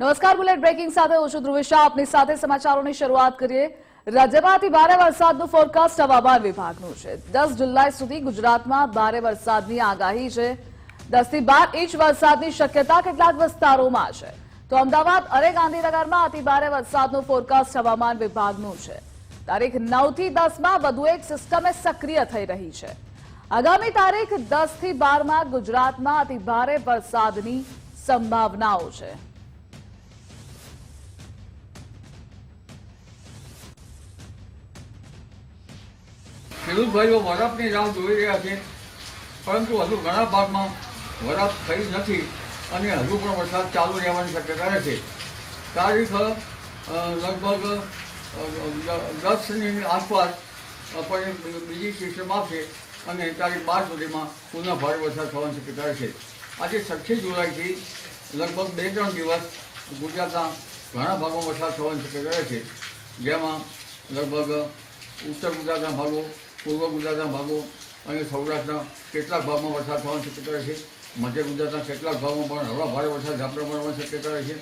નમસ્કાર, bullet breaking સાથે હું છું ધ્રુવી શાહ આપની સાથે સમાચારોની શરૂઆત કરીએ. રાજ્યમાંથી ભારે વરસાદનું ફોરકાસ્ટ હવામાન વિભાગનું છે. દસ જુલાઈ સુધી ગુજરાતમાં ભારે વરસાદની આગાહી છે. દસથી બાર ઇંચ વરસાદની શક્યતા કેટલાક વિસ્તારોમાં છે. તો અમદાવાદ, અને ગાંધીનગરમાં અતિ ભારે વરસાદનું ફોરકાસ્ટ હવામાન વિભાગનું છે. તારીખ નવથી દસમાં વધુ એક સિસ્ટમે સક્રિય થઈ રહી છે. આગામી તારીખ દસથી બારમાં ગુજરાતમાં અતિ ભારે વરસાદની સંભાવનાઓ છે. ખેડૂત ભાઈઓ રાહ જોઈ રહ્યા છે, પરંતુ હજુ ઘણા ભાગમાં વરફ થઈ નથી અને હજુ પણ વરસાદ ચાલુ રહેવાની શક્યતા રહેશે તારીખ લગભગ દસની આસપાસ પણ બીજી સિસ્ટમ આવશે અને તારીખ બાર સુધીમાં પુનઃ ભારે વરસાદ થવાની શક્યતા રહેશે આજે છઠ્ઠી જુલાઈથી લગભગ બે ત્રણ દિવસ ગુજરાતના ઘણા ભાગોમાં વરસાદ થવાની શક્યતા રહેશે જેમાં લગભગ ઉત્તર ગુજરાતના ભાગો પૂર્વ ગુજરાતના ભાગો અને સૌરાષ્ટ્રના કેટલાક ભાગમાં વરસાદ થવાની શક્યતા છે. મધ્ય ગુજરાતના કેટલાક ભાગમાં પણ હળવા ભારે વરસાદ ઝાપટા પડવાની શક્યતા રહેશે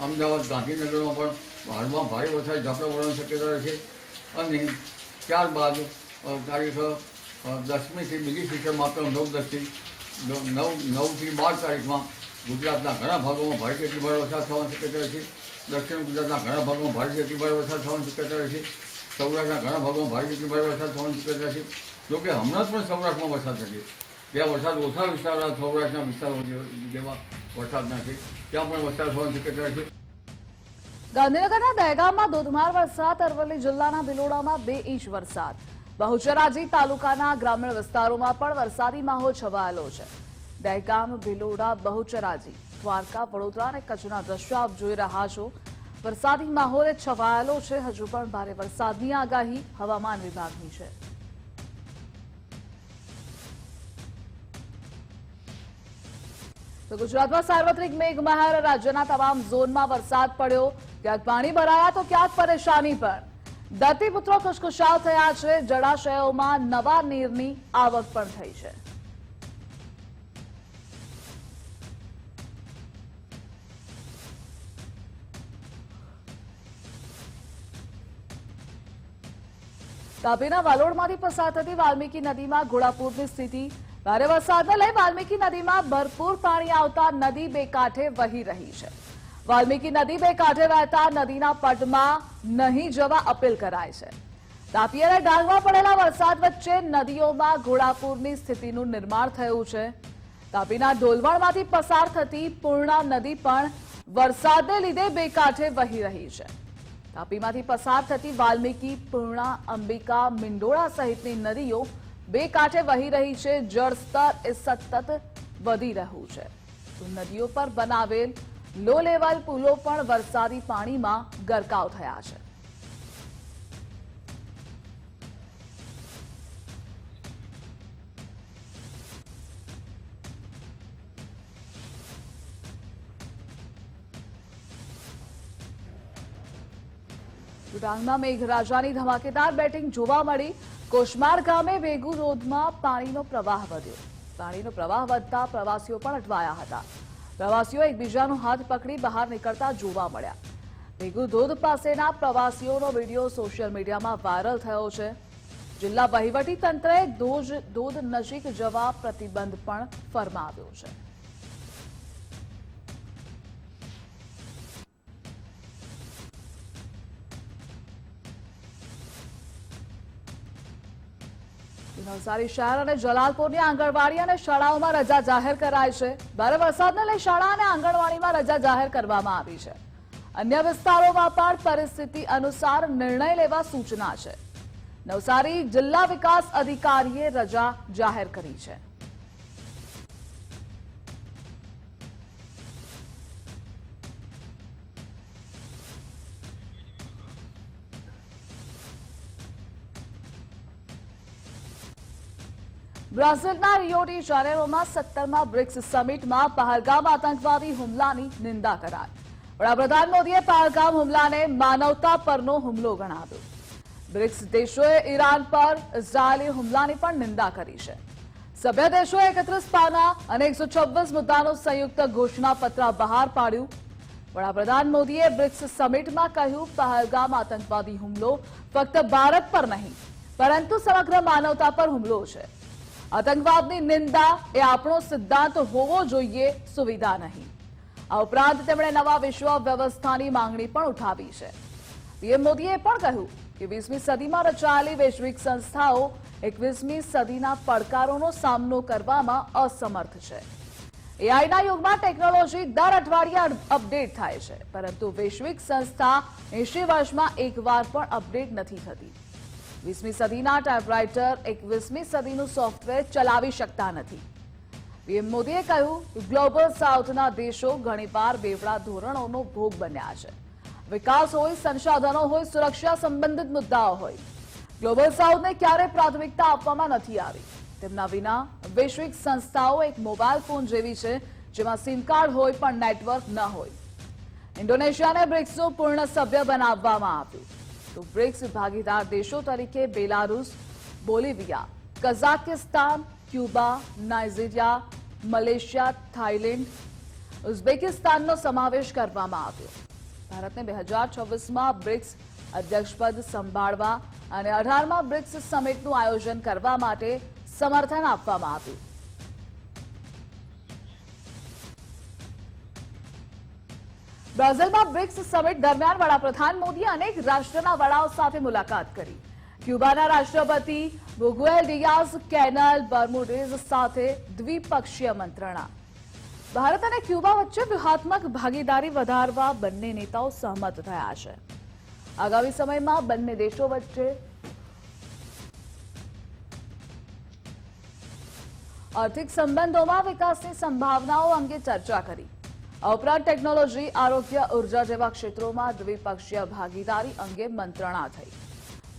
અમદાવાદ, ગાંધીનગરમાં પણ હળવા ભારે વરસાદ ઝાપટા પડવાની શક્યતા રહેશે અને ત્યારબાદ તારીખ દસમીથી બીજી શિક્ષણ માત્ર નવ દસથી, નવ- નવથી બાર તારીખમાં ગુજરાતના ઘણા ભાગોમાં ભારે કેટલી ભારે વરસાદ થવાની શક્યતા રહેશે દક્ષિણ ગુજરાતના ઘણા ભાગોમાં ભારે કેટલી ભારે વરસાદ થવાની શક્યતા રહેશે સૌરાષ્ટ્રના ઘણા ભાગોમાં ભારે ભારે વરસાદ થવાની શક્યતા છે જોકે હમણાં જ પણ સૌરાષ્ટ્રમાં વરસાદ થશે ત્યાં વરસાદ ઓછા વિસ્તારના સૌરાષ્ટ્રના વિસ્તારો જેમાં વરસાદ નથી ત્યાં પણ વરસાદ થવાની શક્યતા છે ગાંધીનગરના દહેગામમાં ધોધમાર વરસાદ, અરવલ્લી જિલ્લાના ભિલોડામાં બે ઇંચ વરસાદ. બહુચરાજી તાલુકાના ગ્રામીણ વિસ્તારોમાં પણ વરસાદી માહોલ છવાયેલો છે. દહેગામ, ભિલોડા, બહુચરાજી, દ્વારકા, વડોદરા અને કચ્છના દ્રશ્યો આપ જોઈ રહ્યા છો. વરસાદી માહોલ છવાયેલો છે. હજુ પણ ભારે વરસાદની આગાહી હવામાન વિભાગની છે. તો ગુજરાતમાં સાર્વત્રિક મેઘમહેર, રાજ્યના તમામ ઝોનમાં વરસાદ પડ્યો. ક્યાંક પાણી ભરાયા તો ક્યાંક પરેશાની પણ. ધરતીપુત્રો ખુશખુશાલ થયા છે. જળાશયોમાં નવા નીરની આવક પણ થઈ છે. તાપીના વાલોડમાંથી પસાર થતી વાલ્મીકી નદીમાં ઘોડાપુરની સ્થિતિ. ભારે વરસાદને લઈ વાલ્મીકી નદીમાં ભરપૂર પાણી આવતા નદી બે કાંઠે વહી રહી છે. વાલ્મીકી નદી બે કાંઠે વહેતા નદીના પટમાં નહીં જવા અપીલ કરાય છે. તાપી અને ડાંગમાં પડેલા વરસાદ વચ્ચે નદીઓમાં ઘોડાપુરની સ્થિતિનું નિર્માણ થયું છે. તાપીના ઢોલવણમાંથી પસાર થતી પૂર્ણા નદી પણ વરસાદને લીધે બે કાંઠે વહી રહી છે. તાપીમાંથી પસાર થતી વાલ્મીકી, પૂર્ણા, અંબિકા, મિંડોળા સહિતની નદીઓ બે કાંઠે વહી રહી છે. જળસ્તર એ સતત વધી રહ્યું છે. તો નદીઓ પર બનાવેલ લો લેવલ પુલો પણ વરસાદી પાણીમાં ગરકાવ થયા છે. ડાંગમાં મેઘરાજાની ધમાકેદાર બેટિંગ જોવા મળી. કોશમાર ગામે વેગુ રોધમાં પાણીનો પ્રવાહ વધ્યો. પાણીનો પ્રવાહ વધતા પ્રવાસીઓ પણ અટવાયા હતા. પ્રવાસીઓ એકબીજાનો હાથ પકડી બહાર નીકળતા જોવા મળ્યા. વેગુ ધોધ પાસેના પ્રવાસીઓનો વીડિયો સોશિયલ મીડિયામાં વાયરલ થયો છે. જિલ્લા વહીવટી તંત્રએ ધોધ નજીક જવા પ્રતિબંધ પણ ફરમાવ્યો છે. નવસારી શહેર અને જલાલપુરની આંગણવાડી અને શાળાઓમાં રજા જાહેર કરાઈ છે. ભારે વરસાદને લઈ શાળા અને આંગણવાડીમાં રજા જાહેર કરવામાં આવી છે. અન્ય વિસ્તારોમાં પણ પરિસ્થિતિ અનુસાર નિર્ણય લેવા સૂચના છે. નવસારી જિલ્લા વિકાસ અધિકારીએ રજા જાહેર કરી છે. બ્રાઝિલના રિયો ડી જાનેરોમાં સત્તરમાં બ્રિક્સ સમિટમાં પહલગામ આતંકવાદી હુમલાની નિંદા કરાઈ. વડાપ્રધાન મોદીએ પહલગામ હુમલાને માનવતા પરનો હુમલો ગણાવ્યો. બ્રિક્સ દેશોએ ઈરાન પર ઇઝરાયેલી હુમલાની પણ નિંદા કરી છે. સભ્ય દેશોએ એકત્રીસ પાના અને એકસો છવ્વીસ મુદ્દાનું સંયુક્ત ઘોષણાપત્ર બહાર પાડ્યું. વડાપ્રધાન મોદીએ બ્રિક્સ સમિટમાં કહ્યું, પહલગામ આતંકવાદી હુમલો ફક્ત ભારત પર નહીં, પરંતુ સમગ્ર માનવતા પર હુમલો છે. આતંકવાદની નિંદા એ આપણો સિદ્ધાંત હોવો જોઈએ, સુવિધા નહીં. આ ઉપરાંત તેમણે નવા વિશ્વ વ્યવસ્થાની માંગણી પણ ઉઠાવી છે. પીએમ મોદીએ પણ કહ્યું કે વીસમી સદીમાં રચાયેલી વૈશ્વિક સંસ્થાઓ એકવીસમી સદીના પડકારોનો સામનો કરવામાં અસમર્થ છે. એઆઈના યુગમાં ટેકનોલોજી દર અઠવાડિયે અપડેટ થાય છે, પરંતુ વૈશ્વિક સંસ્થા એંશી વર્ષમાં એકવાર પણ અપડેટ નથી થતી. વીસમી સદીના ટાઈપરાઇટર એકવીસમી સદીનું સોફ્ટવેર ચલાવી શકતા નથી. પીએમ મોદીએ કહ્યું કે ગ્લોબલ સાઉથના દેશો ઘણીવાર બેવડા ધોરણોનો ભોગ બન્યા છે. વિકાસ હોય, સંસાધનો હોય, સુરક્ષા સંબંધિત મુદ્દાઓ હોય. ગ્લોબલ સાઉથને ક્યારેય પ્રાથમિકતા આપવામાં નથી આવી? તેમના વિના વૈશ્વિક સંસ્થાઓ એક મોબાઈલ ફોન જેવી છે, જેમાં સિમ કાર્ડ હોય પણ નેટવર્ક ન હોય. ઇન્ડોનેશિયાને બ્રિક્સનું પૂર્ણ સભ્ય બનાવવામાં આવ્યું. તો બ્રિક્સ ભાગીદાર દેશો તરીકે Belarus, Bolivia Kazakhstan Cuba, Nigeria, Malaysia, Thailand, ઉઝબેકિસ્તાનનો સમાવેશ કરવામાં આવ્યો. ભારતને બે હજાર છવ્વીસમાં બ્રિક્સ અધ્યક્ષપદ સંભાળવા અને અઢારમાં બ્રિક્સ સમિટનું આયોજન કરવા માટે સમર્થન આપવામાં આવ્યું. બ્રાઝિલમાં બ્રિક્સ સમિટ દરમિયાન વડાપ્રધાન મોદીએ અનેક રાષ્ટ્રના વડાઓ સાથે મુલાકાત કરી. ક્યુબાના રાષ્ટ્રપતિ બુગુએલ ડિયાઝ, કેનલ બર્મુડેઝ સાથે દ્વિપક્ષીય મંત્રણા. ભારત અને ક્યુબા વચ્ચે વ્યૂહાત્મક ભાગીદારી વધારવા બંને નેતાઓ સહમત થયા છે. આગામી સમયમાં બંને દેશો વચ્ચે આર્થિક સંબંધોમાં વિકાસની સંભાવનાઓ અંગે ચર્ચા કરી. ઉપરાંત ટેકનોલોજી આરોગ્ય, ઊર્જા જેવા ક્ષેત્રોમાં દ્વિપક્ષીય ભાગીદારી અંગે મંત્રણા થઈ.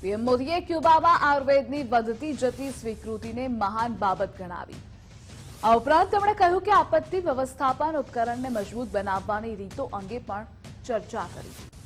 પીએમ મોદીએ ક્યુબામાં આયુર્વેદની વધતી જતી સ્વીકૃતિને મહાન બાબત ગણાવી. આ ઉપરાંત તેમણે કહ્યું કે આપત્તિ વ્યવસ્થાપન ઉપકરણને મજબૂત બનાવવાની રીતો અંગે પણ ચર્ચા કરી.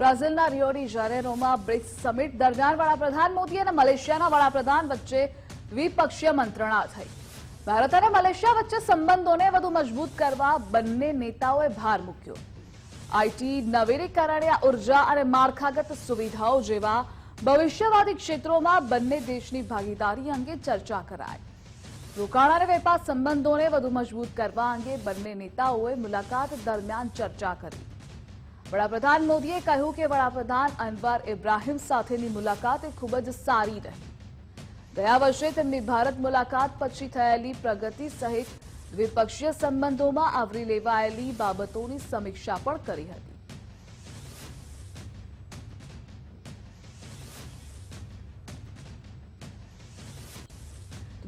બ્રાઝિલના રિયોડી જારેરોમાં બ્રિક્સ સમિટ દરમિયાન વડાપ્રધાન મોદી અને મલેશિયાના વડાપ્રધાન વચ્ચે દ્વિપક્ષીય મંત્રણા થઈ. ભારત અને મલેશિયા વચ્ચે સંબંધોને વધુ મજબૂત કરવા બંને નેતાઓએ ભાર મૂક્યો. આઈટી નવીનીકરણીય ઊર્જા અને માળખાગત સુવિધાઓ જેવા ભવિષ્યવાદી ક્ષેત્રોમાં બંને દેશની ભાગીદારી અંગે ચર્ચા કરાઈ. રોકાણ અને વેપાર સંબંધોને વધુ મજબૂત કરવા અંગે બંને નેતાઓએ મુલાકાત દરમિયાન ચર્ચા કરી. વડાપ્રધાન મોદીએ કહ્યું કે વડાપ્રધાન અનવર ઇબ્રાહીમ સાથેની મુલાકાત એ ખૂબ જ સારી રહી. ગયા વર્ષે તેમની ભારત મુલાકાત પછી થયેલી પ્રગતિ સહિત દ્વિપક્ષીય સંબંધોમાં આવરી લેવાયેલી બાબતોની સમીક્ષા પણ કરી હતી.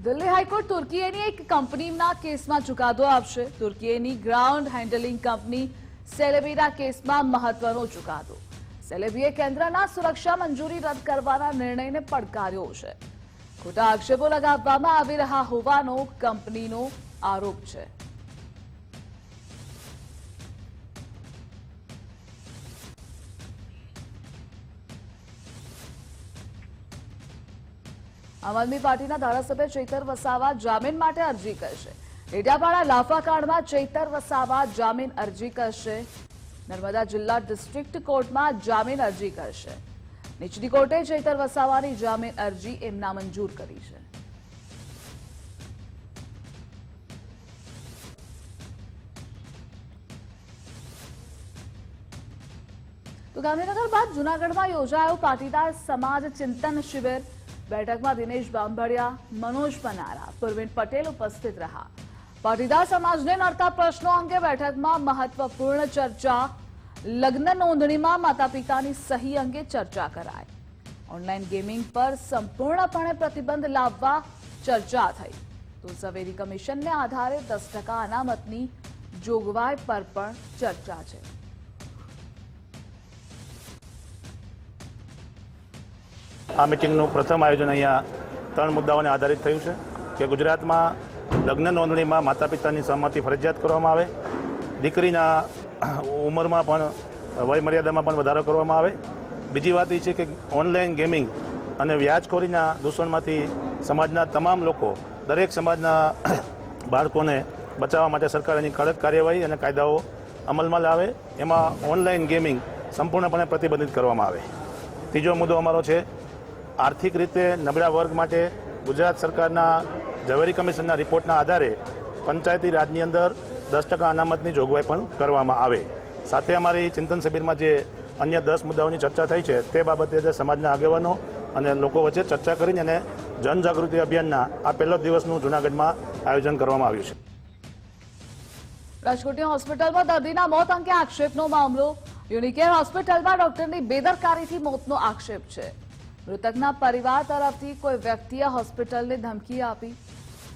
દિલ્હી હાઈકોર્ટ તુર્કીએની એક કંપનીના કેસમાં ચુકાદો આપશે. તુર્કીએની ગ્રાઉન્ડ હેન્ડલિંગ કંપની સેલેબીના કેસમાં મહત્વનો ચુકાદો. સેલેબીએ કેન્દ્રના સુરક્ષા મંજૂરી રદ કરવાના નિર્ણયને પડકાર્યો છે. ખોટા આક્ષેપો લગાવવામાં આવી રહ્યા હોવાનો કંપનીનો આરોપ છે. આમ આદમી પાર્ટીના ધારાસભ્ય ચેતર વસાવા જામીન માટે અરજી કરશે. ડેડિયાપાડા લાફાકાંડમાં ચૈતર વસાવા જામીન અરજી કરશે. નર્મદા જિલ્લા ડિસ્ટ્રિક્ટ કોર્ટમાં જામીન અરજી કરશે. નીચલી કોર્ટે ચૈતર વસાવાની જામીન અરજી એમના મંજૂર કરી છે. તો ગાંધીનગર બાદ જૂનાગઢમાં યોજાયો પાટીદાર સમાજ ચિંતન શિબિર. બેઠકમાં દિનેશ બાંભડિયા, મનોજ પનારા, પુરવીન પટેલ ઉપસ્થિત રહ્યા. પાટીદાર સમાજને નડતા પ્રશ્નો અંગે બેઠકમાં મહત્વપૂર્ણ ચર્ચા, લગ્ન નોંધણીમાં માતા પિતાની સહી અંગે ચર્ચા કરાઈ. ઓનલાઈન ગેમિંગ પર સંપૂર્ણપણે પ્રતિબંધ લાવવા ચર્ચા થઈ. તો ઝવેરી કમિશનને આધારે દસ ટકા અનામતની જોગવાઈ પર પણ ચર્ચા છે. આ મિટિંગનું પ્રથમ આયોજન અહીંયા ત્રણ મુદ્દાઓને આધારિત થયું છે કે ગુજરાતમાં લગ્ન નોંધણીમાં માતા પિતાની સહમતિ ફરજિયાત કરવામાં આવે. દીકરીના ઉંમરમાં પણ વયમર્યાદામાં પણ વધારો કરવામાં આવે. બીજી વાત એ છે કે ઓનલાઈન ગેમિંગ અને વ્યાજખોરીના દૂષણમાંથી સમાજના તમામ લોકો, દરેક સમાજના બાળકોને બચાવવા માટે સરકાર એની કડક કાર્યવાહી અને કાયદાઓ અમલમાં લાવે. એમાં ઓનલાઈન ગેમિંગ સંપૂર્ણપણે પ્રતિબંધિત કરવામાં આવે. ત્રીજો મુદ્દો અમારો છે, આર્થિક રીતે નબળા વર્ગ માટે ગુજરાત સરકારના ઝવેરી કમિશનના રિપોર્ટના આધારે પંચાયતી રાજની અંદર દસ ટકા અનામતની જોગવાઈ પણ કરવામાં આવે. સાથે અમારી ચિંતન શિબિરમાં જે અન્ય દસ મુદ્દાઓની ચર્ચા થઈ છે, તે બાબતે જે સમાજના આગેવાનો અને લોકો વચ્ચે ચર્ચા કરીને અને જનજાગૃતિ અભિયાનના આ પહેલો દિવસનું જૂનાગઢમાં આયોજન કરવામાં આવ્યું છે. રાજકોટની હોસ્પિટલમાં દર્દીના મોત અંગે આક્ષેપનો મામલો. યુનિકેર હોસ્પિટલમાં ડોક્ટરની બેદરકારીથી મોતનો આક્ષેપ છે. મૃતકના પરિવાર તરફથી કોઈ વ્યક્તિએ હોસ્પિટલને ધમકી આપી.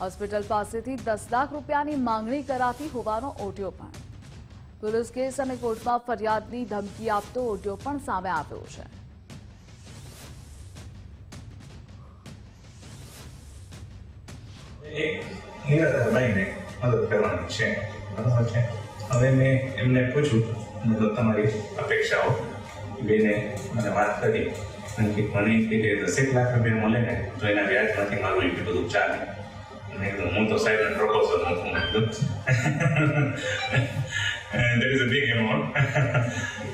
હોસ્પિટલ પાસેથી દસ લાખ રૂપિયાની માંગણી કરાતી હોવાનો ઓડિયો પણ. પોલીસ કેસ અને કોર્ટમાં ફરિયાદની ધમકી આપતો ઓડિયો પણ સામે આવ્યો છે. છે? હવે મેં એમને પૂછ્યું, મતલબ તમારી અપેક્ષાઓ. બેને મને વાત કરી. કે મને કે દસેક લાખ રૂપિયા મળે ને તો એના વ્યાજમાંથી મારું એટલું બધું ચાલે. હું તો સાહેબ પ્રપોઝલ કીધું that is a big amount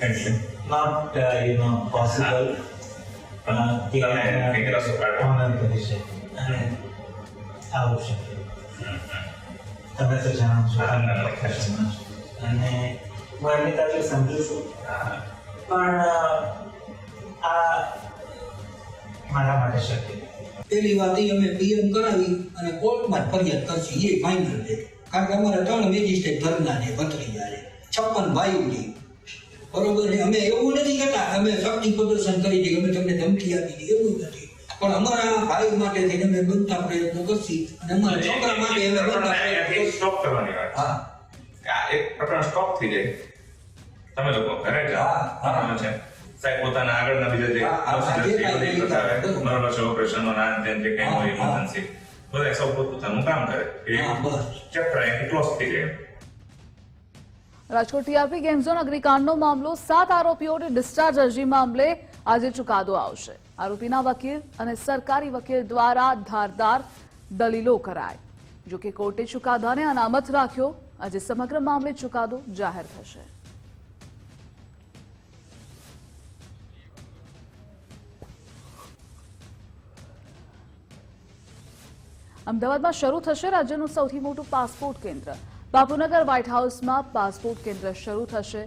એટલે. Not uh, you know possible. uh, તમે તો જાણો છો. અને હું એમની સમજુ છું. પણ આ મારા માટે શક્ય. પેલી વાત એ અમે પીએમ કરાવી અને કોર્ટમાં જ ફરિયાદ કરશું. એ ફાઇનલ છે કારણ કે અમારા ત્રણ મેજિસ્ટ્રેટ ઘરના છે ભત્રીજા છે છપ્પન ભાઈઓ છે. બરોબર છે? અમે એવું નથી કહેતા અમે શક્તિ પ્રદર્શન કરી છે અમે તમને ધમકી આપી છે. એવું નથી. પણ અમારા ભાઈ માટે થઈને અમે બનતા પ્રયત્નો કરશી. અને અમારા છોકરા માટે અમે બનતા પ્રયત્નો સ્ટોપ કરવાની વાત હા. આ એક પ્રકરણ સ્ટોપ થઈ જાય. તમે લોકો ઘરે જાઓ. હા, હા. છે? સાહેબ પોતાના આગળના બીજા જે. બરાબર. છે ઓપરેશનનો ના તેમ જે કંઈ હોય હા. બધા સૌ પોતપોતાનું કામ કરે. એ ચેપ્ટર અહીંથી ક્લોઝ થઈ ગયા રાજકોટ ટીઆરપી ગેમ ઝોન અગ્નિકાંડનો મામલો. સાત આરોપીઓની ડિસ્ચાર્જ અરજી મામલે આજે ચુકાદો આવશે. આરોપીના વકીલ અને સરકારી વકીલ દ્વારા ધારદાર દલીલો કરાય. જો કે કોર્ટે ચુકાદાને અનામત રાખ્યો. આજે સમગ્ર મામલે ચુકાદો જાહેર થશે. અમદાવાદમાં શરૂ થશે રાજ્યનું સૌથી મોટું પાસપોર્ટ કેન્દ્ર. બાપુનગર વ્હાઇટ હાઉસમાં પાસપોર્ટ કેન્દ્ર શરૂ થશે.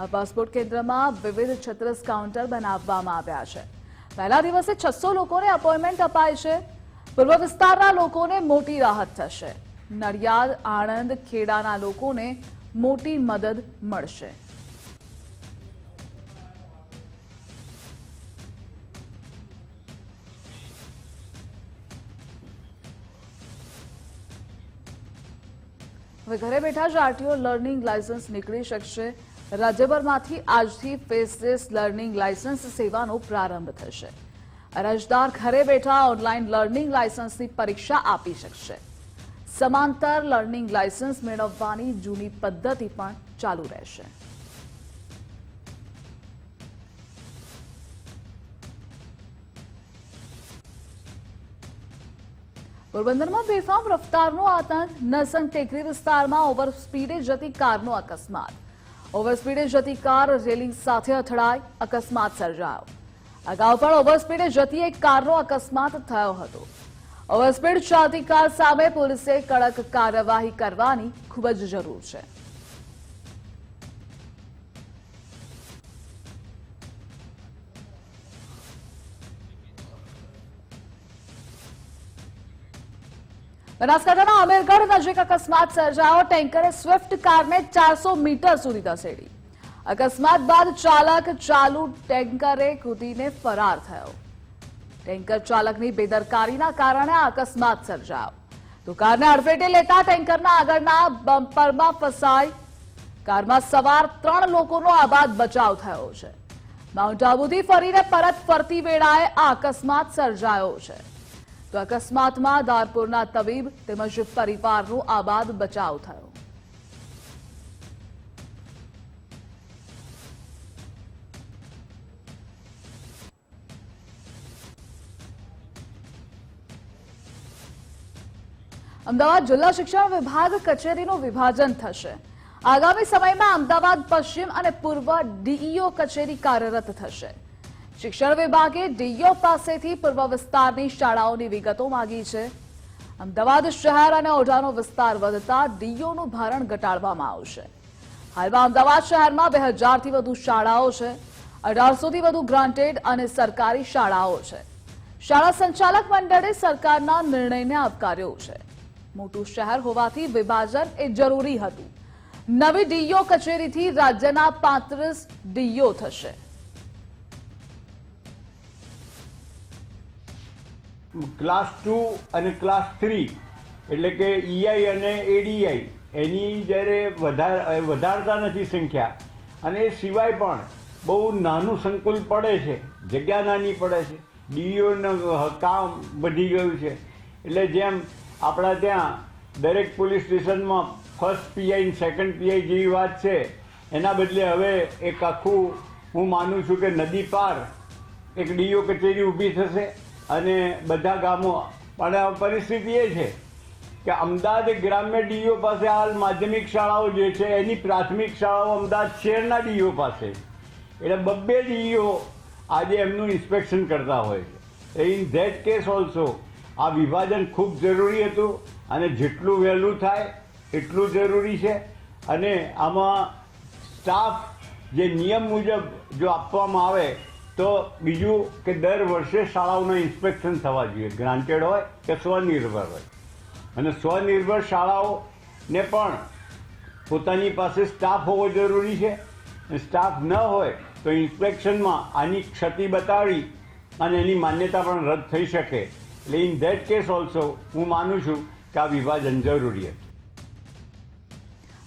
આ પાસપોર્ટ કેન્દ્રમાં વિવિધ છત્રીસ કાઉન્ટર બનાવવામાં આવ્યા છે. પહેલા દિવસે છસો લોકોને અપોઇન્ટમેન્ટ અપાય છે. પૂર્વ વિસ્તારના લોકોને મોટી રાહત થશે. નડિયાદ, આણંદ, ખેડાના લોકોને મોટી મદદ મળશે. હવે ઘરે બેઠા જ આરટીઓ લર્નિંગ લાયસન્સ નીકળી શકશે. રાજ્યભરમાંથી આજથી ફેસલેસ લર્નિંગ લાયસન્સ સેવાનો પ્રારંભ થશે. અરજદાર ઘરે બેઠા ઓનલાઈન લર્નિંગ લાયસન્સની પરીક્ષા આપી શકશે. સમાંતર લર્નિંગ લાયસન્સ મેળવવાની જૂની પદ્ધતિ પણ ચાલુ રહેશે. પોરબંદરમાં બેફામ રફતારનો આતંક, નરસંગ ટેકરી વિસ્તારમાં ઓવર સ્પીડે જતી કારનો અકસ્માત. ઓવરસ્પીડે જતી કાર રેલિંગ સાથે અથડાઈ, અકસ્માત સર્જાયો. અગાઉ પણ ઓવરસ્પીડે જતી એક કારનો અકસ્માત થયો હતો. ઓવરસ્પીડ ચાલતી કાર સામે પોલીસે કડક કાર્યવાહી કરવાની ખૂબ જ જરૂર છે. બનાસકાંઠાના અમીરગઢ નજીક અકસ્માત સર્જાયો. ટેન્કરે સ્વિફ્ટ કારને ચારસો મીટર સુધી ધસેડી અકસ્માત બાદ ચાલક ચાલુ ટેન્કરે કૂદીને ફરાર થયો. ટેન્કર ચાલકની બેદરકારીના કારણે અકસ્માત સર્જાયો. તો કારને અડફેટે લેતા ટેન્કરના આગળના બમ્પરમાં ફસાઈ કારમાં સવાર ત્રણ લોકોનો આબાદ બચાવ થયો છે. માઉન્ટ આબુથી ફરીને પરત ફરતી વેળાએ આ અકસ્માત સર્જાયો છે. તો અકસ્માતમાં દારપુરના તબીબ તેમજ પરિવારનો આબાદ બચાવ થયો. અમદાવાદ જિલ્લા શિક્ષણ વિભાગ કચેરીનું વિભાજન થશે. આગામી સમયમાં અમદાવાદ, પશ્ચિમ અને પૂર્વ ડીઈઓ કચેરી કાર્યરત થશે. શિક્ષણ વિભાગે ડીઈઓ પાસેથી પૂર્વ વિસ્તારની શાળાઓની વિગતો માંગી છે. અમદાવાદ શહેર અને ઓઢાનો વિસ્તાર વધતા ડીઓનું ભારણ ઘટાડવામાં આવશે. હાલમાં અમદાવાદ શહેરમાં બે હજારથી વધુ શાળાઓ છે, અઢારસોથી વધુ ગ્રાન્ટેડ અને સરકારી શાળાઓ છે. શાળા સંચાલક મંડળે સરકારના નિર્ણયને આવકાર્યો છે. મોટું શહેર હોવાથી વિભાજન એ જરૂરી હતું. નવી ડીઓ કચેરીથી રાજ્યના પાંત્રીસ ડીઓ થશે. ક્લાસ ટુ અને ક્લાસ થ્રી એટલે કે ઈઆઈ અને એડીઆઈ એની જ્યારે વધાર વધારતા નથી સંખ્યા, અને એ સિવાય પણ બહુ નાનું સંકુલ પડે છે, જગ્યા નાની પડે છે ડીઓનું કામ વધી ગયું છે, એટલે જેમ આપણા ત્યાં દરેક પોલીસ સ્ટેશનમાં ફર્સ્ટ પીઆઈ સેકન્ડ પીઆઈ જેવી વાત છે, એના બદલે હવે એક આખું હું માનું છું કે નદી પાર એક ડીઓ કચેરી ઊભી થશે અને બધા ગામો પણ પરિસ્થિતિ એ છે કે અમદાવાદ ગ્રામ્ય ડીઓ પાસે હાલ માધ્યમિક શાળાઓ જે છે, એની પ્રાથમિક શાળાઓ અમદાવાદ શહેરના ડીઓ પાસે. એટલે બબ્બે ડીઓ આજે એમનું ઇન્સ્પેક્શન કરતા હોય છે. ઇન ધેટ કેસ ઓલ્સો આ વિભાજન ખૂબ જરૂરી હતું અને જેટલું વહેલું થાય એટલું જરૂરી છે. અને આમાં સ્ટાફ જે નિયમ મુજબ જો આપવામાં આવે તો બીજું કે દર વર્ષે શાળાઓનું ઇન્સ્પેક્શન થવા જોઈએ. ગ્રાન્ટેડ હોય કે સ્વનિર્ભર હોય. અને સ્વનિર્ભર શાળાઓને પણ પોતાની પાસે સ્ટાફ હોવો જરૂરી છે. સ્ટાફ ન હોય તો ઇન્સ્પેક્શનમાં આની ક્ષતિ બતાવી અને એની માન્યતા પણ રદ થઈ શકે. એટલે ઇન ધેટ કેસ ઓલ્સો હું માનું છું કે આ વિભાજન જરૂરી હતું.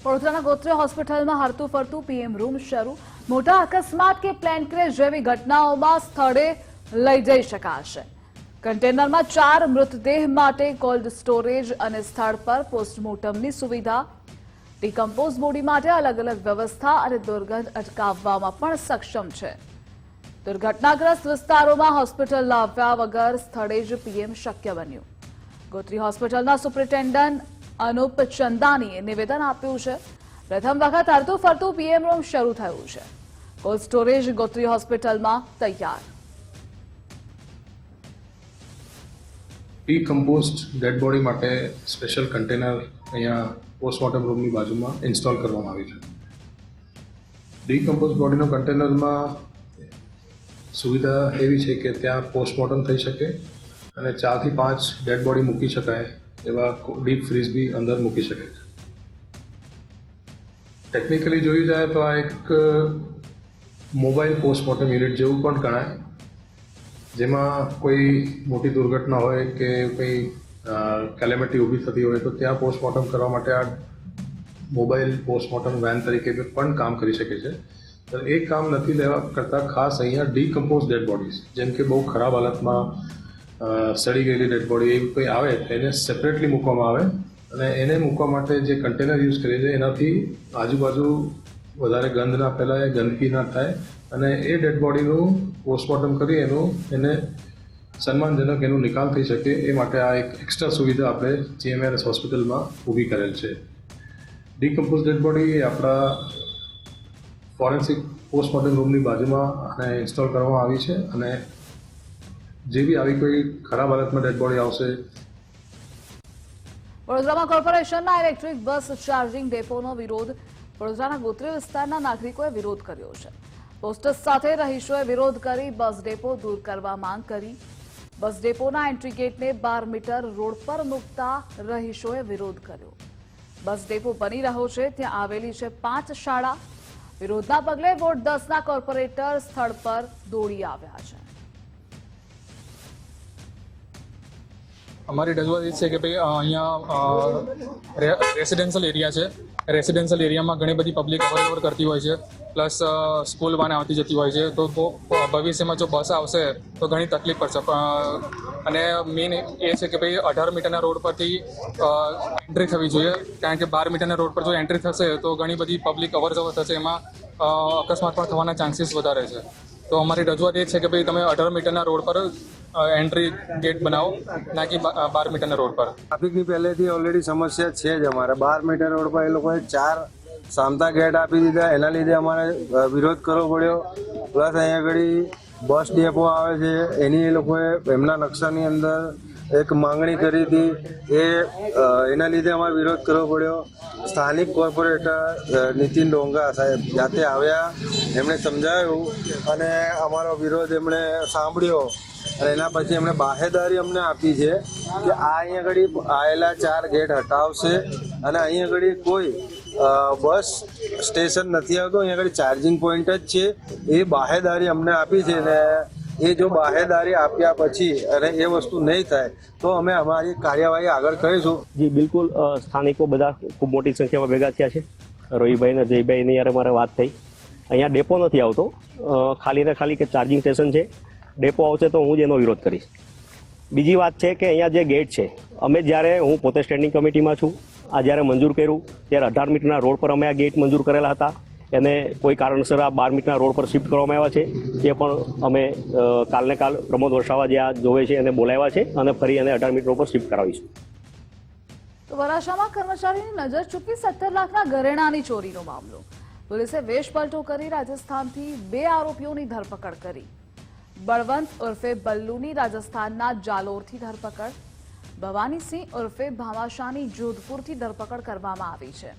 વડોદરાના ગોત્રે હોસ્પિટલમાં હરતું ફરતું પીએમ રૂમ શરૂ. મોટા અકસ્માત કે પ્લેન ક્રેશ જેવી ઘટનાઓમાં સ્થળે લઈ જઈ શકાશે. કન્ટેનરમાં ચાર મૃતદેહ માટે કોલ્ડ સ્ટોરેજ અને સ્થળ પર પોસ્ટમોર્ટમની સુવિધા. ડિકમ્પોઝ બોડી માટે અલગ અલગ વ્યવસ્થા અને દુર્ગંધ અટકાવવામાં પણ સક્ષમ છે. દુર્ઘટનાગ્રસ્ત વિસ્તારોમાં હોસ્પિટલ લાવ્યા વગર સ્થળે જ પીએમ શક્ય બન્યું. ગોત્રી હોસ્પિટલના સુપ્રિન્ટેન્ડન્ટ અનુપ ચંદાનીએ નિવેદન આપ્યું છે પ્રથમ વખત હરતું ફરતું પીએમ રૂમ શરૂ થયું છે. કોલ્ડ સ્ટોરેજ ગોત્રી હોસ્પિટલમાં તૈયાર. ડીકમ્પોઝડ ડેડ બોડી માટે સ્પેશિયલ કન્ટેનર અહીંયા પોસ્ટમોર્ટમ રૂમની બાજુમાં ઇન્સ્ટોલ કરવામાં આવ્યું છે. ડીકમ્પોઝ બોડીનો કન્ટેનરમાં સુવિધા એવી છે કે ત્યાં પોસ્ટમોર્ટમ થઈ શકે અને ચારથી પાંચ ડેડ બોડી મૂકી શકાય એવા ડીપ ફ્રીઝ બી અંદર મૂકી શકે છે. ટેકનિકલી જોયું જાય તો આ એક મોબાઈલ પોસ્ટમોર્ટમ યુનિટ જેવું પણ ગણાય. જેમાં કોઈ મોટી દુર્ઘટના હોય કે કંઈ કેલેમિટી ઊભી થતી હોય તો ત્યાં પોસ્ટમોર્ટમ કરવા માટે આ મોબાઈલ પોસ્ટમોર્ટમ વેન તરીકે પણ કામ કરી શકે છે. તો એ કામ નથી લેવા કરતાં ખાસ અહીંયા ડીકમ્પોઝ ડેડ બોડીઝ જેમ કે બહુ ખરાબ હાલતમાં સડી ગયેલી ડેડ બોડી એવી કંઈ આવે, એને સેપરેટલી મૂકવામાં આવે. અને એને મૂકવા માટે જે કન્ટેનર યુઝ કરીએ છીએ, એનાથી આજુબાજુ વધારે ગંધ ના ફેલાય, ગંદકી ના થાય અને એ ડેડ બોડીનું પોસ્ટમોર્ટમ કરી એનું એને સન્માનજનક એનો નિકાલ થઈ શકે એ માટે આ એક એક્સ્ટ્રા સુવિધા આપણે જીએમઆરએસ હોસ્પિટલમાં ઊભી કરેલ છે. ડીકમ્પોઝ ડેડ બોડી આપણા ફોરેન્સિક પોસ્ટમોર્ટમ રૂમની બાજુમાં અને ઇન્સ્ટોલ કરવામાં આવી છે અને જે બી આવી કોઈ ખરાબ હાલતમાં ડેડ બોડી આવશે વડોદરામાં કોર્પોરેશનના ઇલેક્ટ્રિક બસ ચાર્જિંગ ડેપોનો વિરોધ. વડોદરાના ગોત્રી વિસ્તારના નાગરિકોએ વિરોધ કર્યો છે. પોસ્ટર્સ સાથે રહીશોએ વિરોધ કરી બસ ડેપો દૂર કરવા માંગ કરી. બસ ડેપોના એન્ટ્રી ગેટને બાર મીટર રોડ પર મૂકતા રહીશોએ વિરોધ કર્યો. બસ ડેપો બની રહ્યો છે, ત્યાં આવેલી છે પાંચ શાળા. વિરોધના પગલે વોર્ડ દસના કોર્પોરેટર સ્થળ પર દોડી આવ્યા છે. અમારી રજૂઆત એ છે કે ભાઈ અહીંયા રેસિડેન્શિયલ એરિયા છે. રેસિડેન્શિયલ એરિયામાં ઘણી બધી પબ્લિક અવરઅવર કરતી હોય છે. પ્લસ સ્કૂલ વાને આવતી જતી હોય છે. તો ભવિષ્યમાં જો બસ આવશે, તો ઘણી તકલીફ પડશે. અને મેઇન એ છે કે ભાઈ, અઢાર મીટરના રોડ પરથી એન્ટ્રી થવી જોઈએ. કારણ કે બાર મીટરના રોડ પર જો એન્ટ્રી થશે, તો ઘણી બધી પબ્લિક અવર જવર થશે. એમાં અકસ્માત પણ થવાના ચાન્સીસ વધારે છે. તો અમારી રજૂઆત એ છે કે ભાઈ તમે અઢાર મીટરના રોડ પર એન્ટ્રી ગેટ બનાવો, ના કે બાર મીટરના રોડ પર. ટ્રાફિકની પહેલેથી ઓલરેડી સમસ્યા છે જ અમારે. બાર મીટર રોડ પર એ લોકોએ ચાર સામતા ગેટ આપી દીધા. એના લીધે અમારે વિરોધ કરવો પડ્યો. પ્લસ અહીંયા આગળ બસ ડેપો આવે છે. એની એ લોકોએ એમના નકશાની અંદર એક માંગણી કરી હતી. એ એના લીધે અમારે વિરોધ કરવો પડ્યો. સ્થાનિક કોર્પોરેટર નીતિન ડોંગા સાહેબ જાતે આવ્યા. એમણે સમજાવ્યું અને અમારો વિરોધ એમણે સાંભળ્યો. અને એના પછી એમણે બાહેદારી અમને આપી છે કે આ અહીંયા આગળ આવેલા ચાર ગેટ હટાવશે. અને અહીં આગળ કોઈ બસ સ્ટેશન નથી આવતું. અહીંયા આગળ ચાર્જિંગ પોઈન્ટ જ છે. એ બાહેદારી અમને આપી છે ને એ જો બાહેદારી આપ્યા પછી અને એ વસ્તુ નહીં થાય, તો અમે અમારી કાર્યવાહી આગળ કરીશું. જી, બિલકુલ સ્થાનિકો બધા ખૂબ મોટી સંખ્યામાં ભેગા થયા છે. રોહિભાઈ અને જયભાઈની યારે મારે વાત થઈ. અહીંયા ડેપો નથી આવતો. ખાલી ને ખાલી કે ચાર્જિંગ સ્ટેશન છે. ડેપો આવશે તો હું જ એનો વિરોધ કરીશ. બીજી વાત છે કે અહીંયા જે ગેટ છે, અમે જ્યારે, હું પોતે સ્ટેન્ડિંગ કમિટીમાં છું, આ જ્યારે મંજૂર કર્યું, ત્યારે અઢાર મીટરના રોડ પર અમે આ ગેટ મંજૂર કરેલા હતા. એને કોઈ કારણસર આ બાર મીટના રોડ પર શિફ્ટ કરવામાં આવ્યા છે. તે પણ અમે કાલને કાલ પ્રમોદ વરસાવા જે આ જોવે છે એને બોલાવ્યા છે અને ફરી એને અઢાર મીટર પર શિફ્ટ કરાવીશું. તો વરાછામાં કર્મચારીની નજર ચૂકી સત્તર લાખના ઘરેણાની ચોરીનો મામલો. પોલીસે વેશપલટો કરી રાજસ્થાનથી બે આરોપીઓની ધરપકડ કરી. બળવંત ઉર્ફે બલ્લુની રાજસ્થાનના જાલોરથી ધરપકડ. ભવાનીસિંહ ઉર્ફે ભામાશાની જોધપુરથી ધરપકડ કરવામાં આવી છે.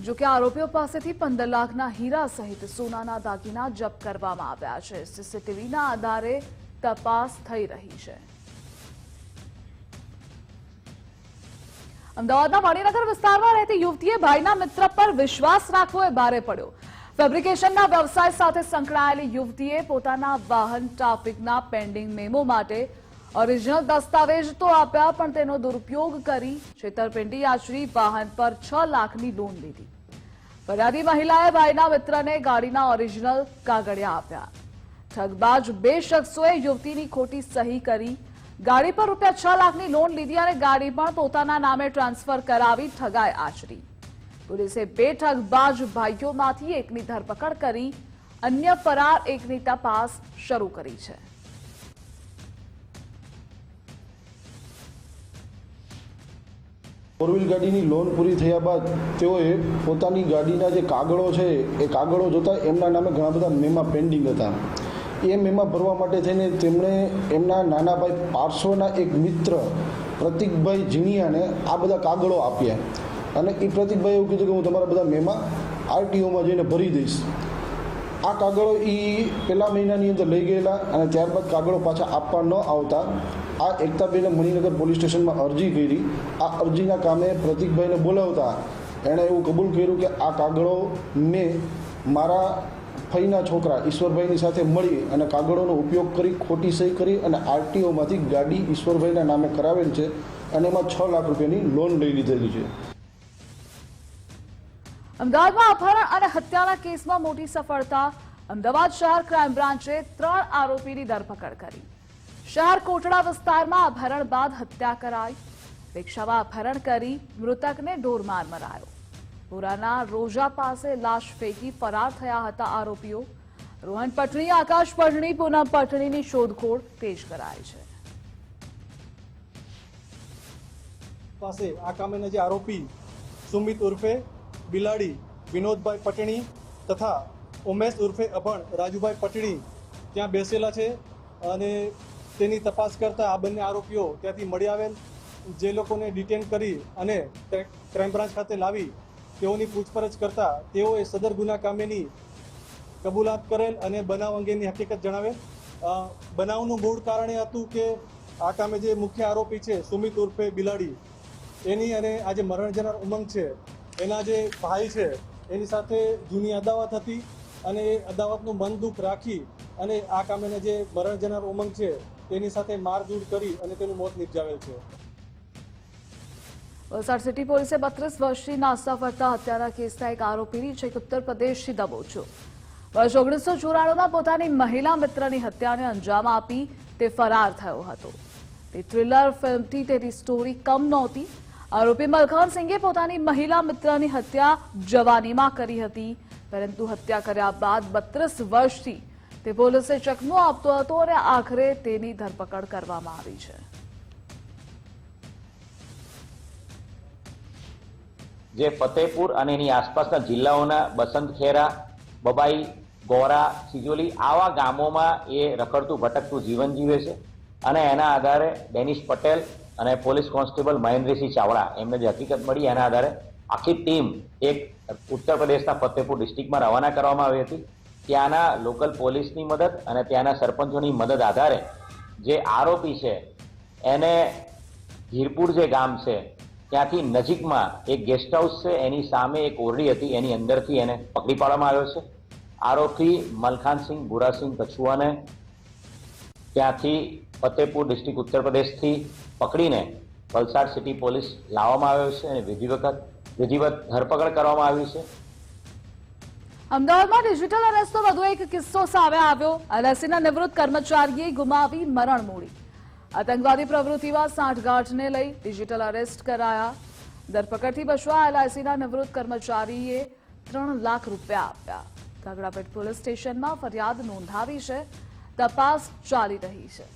જો કે આરોપીઓ પાસેથી પંદર લાખના હીરા સહિત સોનાના દાગીના જપ્ત કરવામાં આવ્યા છે. સીસીટીવીના આધારે તપાસ થઈ રહી છે. અમદાવાદના વાણીનગર વિસ્તારમાં રહેતી યુવતીએ ભાઈના મિત્ર પર વિશ્વાસ રાખવો એ ભારે પડ્યો. ફેબ્રિકેશનના વ્યવસાય સાથે સંકળાયેલી યુવતીએ પોતાના વાહન ટ્રાફિકના પેન્ડિંગ મેમો માટે ઓરિજિનલ દસ્તાવેજ તો આપ્યા, પણ તેનો દુરુપયોગ કરી છેતરપિંડી આચરી વાહન પર છ લાખની લોન લીધી. ફરિયાદી મહિલાએ ભાઈના મિત્રને ગાડીના ઓરિજિનલ કાગળિયા આપ્યા. ઠગબાજ બે શખ્સોએ યુવતીની ખોટી સહી કરી, ગાડી પર રૂપિયા છ લાખની લોન લીધી અને ગાડી પણ પોતાના નામે ટ્રાન્સફર કરાવી ઠગાઈ આચરી પોલીસે બે ઠગબાજ ભાઈઓમાંથી એકની ધરપકડ કરી, અન્ય ફરાર એકની તપાસ શરૂ કરી છે. ફોર ગાડીની લોન પૂરી થયા બાદ તેઓએ પોતાની ગાડીના જે કાગળો છે, એ કાગળો જોતા એમના નામે ઘણા બધા મેમા પેન્ડિંગ હતા. એ મેમા ભરવા માટે થઈને તેમણે એમના નાના ભાઈ પાર્શ્વના એક મિત્ર પ્રતિકભાઈ ઝીણિયાને આ બધા કાગળો આપ્યા. અને એ પ્રતિકભાઈ એવું કીધું કે હું તમારા બધા મેમા આરટીઓમાં જઈને ભરી દઈશ. આ કાગળો એ પહેલા મહિનાની અંદર લઈ ગયેલા અને ત્યારબાદ કાગળો પાછા આપવા ન આવતા, આ એકતાબેને મણિનગર પોલીસ સ્ટેશનમાં અરજી કરી. આ અરજીના કામે પ્રતિકભાઈને બોલાવતા એણે એવું કબૂલ કર્યું કે આ કાગળો મેં મારા ફઈના છોકરા ઈશ્વરભાઈની સાથે મળી અને કાગળોનો ઉપયોગ કરી, ખોટી સહી કરી અને આરટીઓમાંથી ગાડી ઈશ્વરભાઈના નામે કરાવેલ છે અને એમાં છ લાખ રૂપિયાની લોન લઈ લીધેલી છે. અમદાવાદમાં અપહરણ અને હત્યાના કેસમાં મોટી સફળતા. અમદાવાદ શહેર ક્રાઇમ બ્રાન્ચે ત્રણ આરોપીની ધરપકડ કરી. શહેર કોટડા વિસ્તારમાં અપહરણ બાદ હત્યા કરાઈ. રિક્ષામાં અપહરણ કરી મૃતકને ઢોરમાર મરાયો. પુરાના રોજા પાસે લાશ ફેંકી ફરાર થયા હતા આરોપીઓ. રોહન પટણી, આકાશ પટણી, પૂનમ પટણીની શોધખોળ તેજ કરાઈ છે. પાસે આ જે આરોપી સુમિત ઉર્ફે બિલાડી, વિનોદભાઈ પટણી તથા ઉમેશ ઉર્ફે અભણ, રાજુભાઈ પટણી ત્યાં બેસેલા છે અને તેની તપાસ કરતા આ બંને આરોપીઓ ત્યાંથી મળી આવેલ. જે લોકોને ડિટેન કરી અને ક્રાઇમ ખાતે લાવી તેઓની પૂછપરછ કરતા તેઓએ સદર ગુના કામેની કબૂલાત કરેલ અને બનાવ અંગેની હકીકત જણાવેલ. બનાવનું મૂળ કારણ એ હતું કે આ કામે જે મુખ્ય આરોપી છે સુમિત ઉર્ફે બિલાડી, એની અને આજે મરણ જનાર ઉમંગ છે. એના જે ભાઈ છે, એની સાથે જૂની અદાવત હતી અને એ અદાવતનું મન દુઃખ રાખી અને આ કામેને જે મરણ જનાર ઉમંગ છે તેની સાથે મારઝૂડ કરી અને તેનું મોત નિપજાવેલ છે. વલસાડ સિટી પોલીસે બત્રીસ વર્ષની નાસ્તા ફરતા હત્યાના કેસના એક આરોપીની છેક ઉત્તર પ્રદેશથી દબોચ્યો વર્ષ ઓગણીસો ચોરાણુંમાં પોતાની મહિલા મિત્રની હત્યાને અંજામ આપી તે ફરાર થયો હતો. તે થ્રિલર ફિલ્મથી તેની સ્ટોરી કમ નહોતી આરોપી મલખાન સિંઘે પોતાની મહિલા મિત્રની હત્યા જવાનીમાં કરી હતી. પરંતુ હત્યા કર્યા બાદ બત્રીસ વર્ષથી તે પોલીસે ચકમો આપતો હતો અને આખરે તેની ધરપકડ કરવામાં આવી છે. જે ફતેપુર અને એની આસપાસના જિલ્લાઓના બસંત ખેરા બબાઈ, ગોરા, સિજોલી આવા ગામોમાં એ રખડતું, ભટકતું જીવન જીવે છે. અને એના આધારે ડેનિશ પટેલ અને પોલીસ કોન્સ્ટેબલ મહેન્દ્રસિંહ ચાવડા, એમને જે હકીકત મળી, એના આધારે આખી ટીમ એક ઉત્તર પ્રદેશના ફતેપુર ડિસ્ટ્રિક્ટમાં રવાના કરવામાં આવી હતી. ત્યાંના લોકલ પોલીસની મદદ અને ત્યાંના સરપંચોની મદદ આધારે જે આરોપી છે, એને હીરપુર જે ગામ છે, ત્યાંથી નજીકમાં એક ગેસ્ટ હાઉસ છે, એની સામે એક ઓરડી હતી, એની અંદરથી એને પકડી પાડવામાં આવ્યો છે. આરોપી મલખાનસિંહ ભૂરાસિંહ કછુઆને ત્યાંથી ફતેપુર ડિસ્ટ્રિક્ટ ઉત્તર પ્રદેશથી પકડીને વલસાડ સિટી પોલીસ લાવવામાં આવ્યો છે અને વિધિવત વિધિવત ધરપકડ કરવામાં આવી છે. અમદાવાદમાં ડિજિટલ અરેસ્ટનો વધુ એક કિસ્સો સામે આવ્યો. એલઆઈસીના નિવૃત્ત કર્મચારીએ ગુમાવી મરણ મૂડી. આતંકવાદી પ્રવૃત્તિમાં સાંઠગાંઠને લઈ ડિજિટલ અરેસ્ટ કરાયા. ધરપકડથી બચવા એલઆઈસીના નિવૃત્ત કર્મચારીએ ત્રણ લાખ રૂપિયા આપ્યા. કાગડાપેટ પોલીસ સ્ટેશનમાં ફરિયાદ નોંધાવી છે. તપાસ ચાલી રહી છે.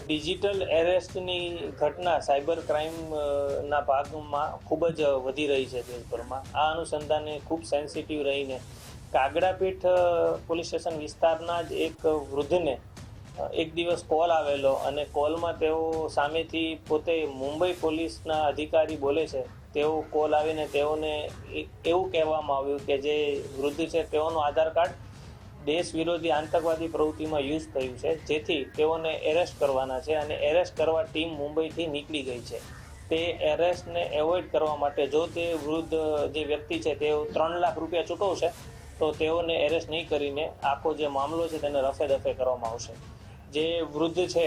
ડિજિટલ એરેસ્ટની ઘટના સાયબર ક્રાઇમ ભાગમાં ખૂબ જ વધી રહી છે દેશભરમાં. આ અનુસંધાને ખૂબ સેન્સિટિવ રહીને કાગડાપીઠ પોલીસ સ્ટેશન વિસ્તારના જ એક વૃદ્ધને એક દિવસ કોલ આવેલો અને કોલમાં તેઓ સામેથી પોતે મુંબઈ પોલીસના અધિકારી બોલે છે તેઓ કોલ આવીને તેઓને એવું કહેવામાં આવ્યું કે જે વૃદ્ધ છે તેઓનું આધાર કાર્ડ દેશ વિરોધી આતંકવાદી પ્રવૃત્તિમાં યુઝ થયું છે. જેથી તેઓને એરેસ્ટ કરવાના છે અને એરેસ્ટ કરવા ટીમ મુંબઈથી નીકળી ગઈ છે. તે એરેસ્ટને એવોઇડ કરવા માટે જો તે વૃદ્ધ જે વ્યક્તિ છે તેઓ ત્રણ લાખ રૂપિયા ચૂકવશે, તો તેઓને એરેસ્ટ નહીં કરીને આખો જે મામલો છે તેને રફે દફે કરવામાં આવશે. જે વૃદ્ધ છે